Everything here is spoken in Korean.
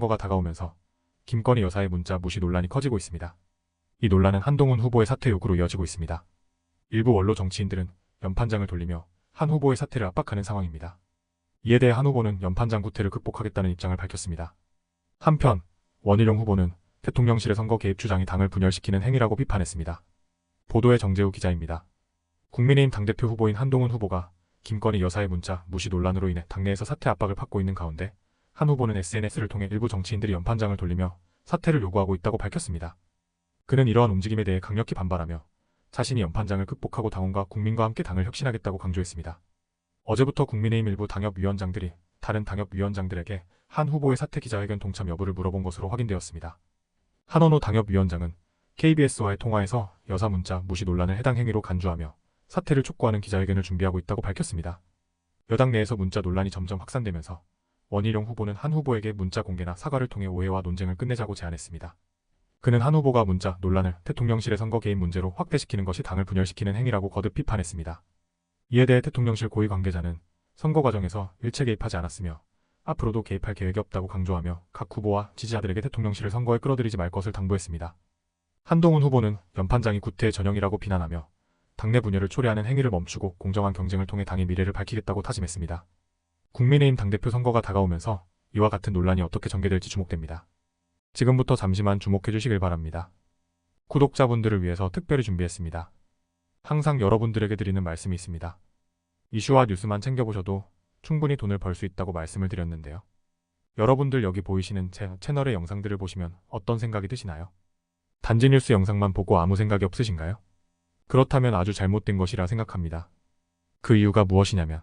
선거가 다가오면서 김건희 여사의 문자 무시 논란이 커지고 있습니다. 이 논란은 한동훈 후보의 사퇴 요구로 이어지고 있습니다. 일부 원로 정치인들은 연판장을 돌리며 한 후보의 사퇴를 압박하는 상황입니다. 이에 대해 한 후보는 연판장 구태를 극복하겠다는 입장을 밝혔습니다. 한편 원희룡 후보는 대통령실의 선거 개입 주장이 당을 분열시키는 행위라고 비판했습니다. 보도의 정재우 기자입니다. 국민의힘 당대표 후보인 한동훈 후보가 김건희 여사의 문자 무시 논란으로 인해 당내에서 사퇴 압박을 받고 있는 가운데 한 후보는 SNS를 통해 일부 정치인들이 연판장을 돌리며 사퇴를 요구하고 있다고 밝혔습니다. 그는 이러한 움직임에 대해 강력히 반발하며 자신이 연판장을 극복하고 당원과 국민과 함께 당을 혁신하겠다고 강조했습니다. 어제부터 국민의힘 일부 당협위원장들이 다른 당협위원장들에게 한 후보의 사퇴 기자회견 동참 여부를 물어본 것으로 확인되었습니다. 한원호 당협위원장은 KBS와의 통화에서 여사 문자 무시 논란을 해당 행위로 간주하며 사퇴를 촉구하는 기자회견을 준비하고 있다고 밝혔습니다. 여당 내에서 문자 논란이 점점 확산되면서 원희룡 후보는 한 후보에게 문자 공개나 사과를 통해 오해와 논쟁을 끝내자고 제안했습니다. 그는 한 후보가 문자 논란을 대통령실의 선거 개입 문제로 확대시키는 것이 당을 분열시키는 행위라고 거듭 비판했습니다. 이에 대해 대통령실 고위 관계자는 선거 과정에서 일체 개입하지 않았으며 앞으로도 개입할 계획이 없다고 강조하며 각 후보와 지지자들에게 대통령실을 선거에 끌어들이지 말 것을 당부했습니다. 한동훈 후보는 연판장이 구태의 전형이라고 비난하며 당내 분열을 초래하는 행위를 멈추고 공정한 경쟁을 통해 당의 미래를 밝히겠다고 다짐했습니다. 국민의힘 당대표 선거가 다가오면서 이와 같은 논란이 어떻게 전개될지 주목됩니다. 지금부터 잠시만 주목해 주시길 바랍니다. 구독자분들을 위해서 특별히 준비했습니다. 항상 여러분들에게 드리는 말씀이 있습니다. 이슈와 뉴스만 챙겨보셔도 충분히 돈을 벌 수 있다고 말씀을 드렸는데요. 여러분들 여기 보이시는 제 채널의 영상들을 보시면 어떤 생각이 드시나요? 단지 뉴스 영상만 보고 아무 생각이 없으신가요? 그렇다면 아주 잘못된 것이라 생각합니다. 그 이유가 무엇이냐면